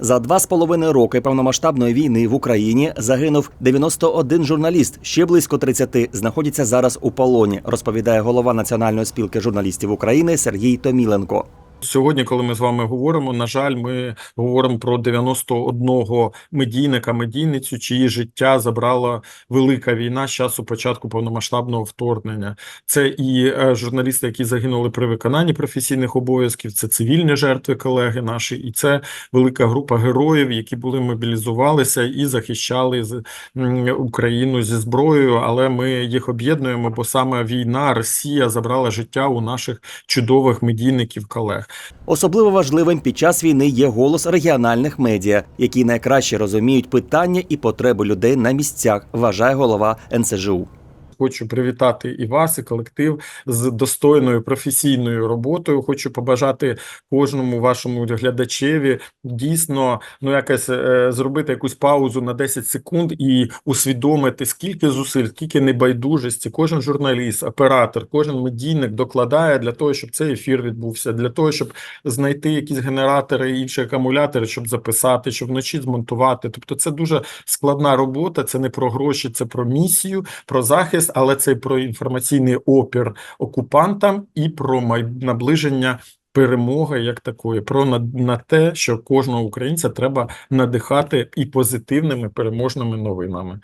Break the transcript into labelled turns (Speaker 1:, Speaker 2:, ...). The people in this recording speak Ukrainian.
Speaker 1: За два з половиною роки повномасштабної війни в Україні загинув 91 журналіст. Ще близько 30 знаходяться зараз у полоні. Розповідає голова Національної спілки журналістів України Сергій Томіленко.
Speaker 2: Сьогодні, коли ми з вами говоримо, на жаль, ми говоримо про 91 медійника, медійницю, чиї життя забрала велика війна з часу початку повномасштабного вторгнення. Це і е, журналісти, які загинули при виконанні професійних обов'язків, це цивільні жертви, колеги наші, і це велика група героїв, які були мобілізувалися і захищали Україну зі зброєю. Але ми їх об'єднуємо, бо саме війна, Росія забрала життя у наших чудових медійників колег.
Speaker 1: Особливо важливим під час війни є голос регіональних медіа, які найкраще розуміють питання і потреби людей на місцях, вважає голова НСЖУ.
Speaker 2: Хочу привітати і вас, і колектив з достойною професійною роботою. Хочу побажати кожному вашому глядачеві дійсно ну якось е, зробити якусь паузу на 10 секунд і усвідомити, скільки зусиль, скільки небайдужості кожен журналіст, оператор, кожен медійник докладає для того, щоб цей ефір відбувся, для того, щоб знайти якісь генератори, інші акумулятори, щоб записати, щоб вночі змонтувати. Тобто, це дуже складна робота. Це не про гроші, це про місію, про захист, але це про інформаційний опір окупантам і про наближення. Перемоги як такої, про на, на те, що кожного українця треба надихати і позитивними переможними новинами.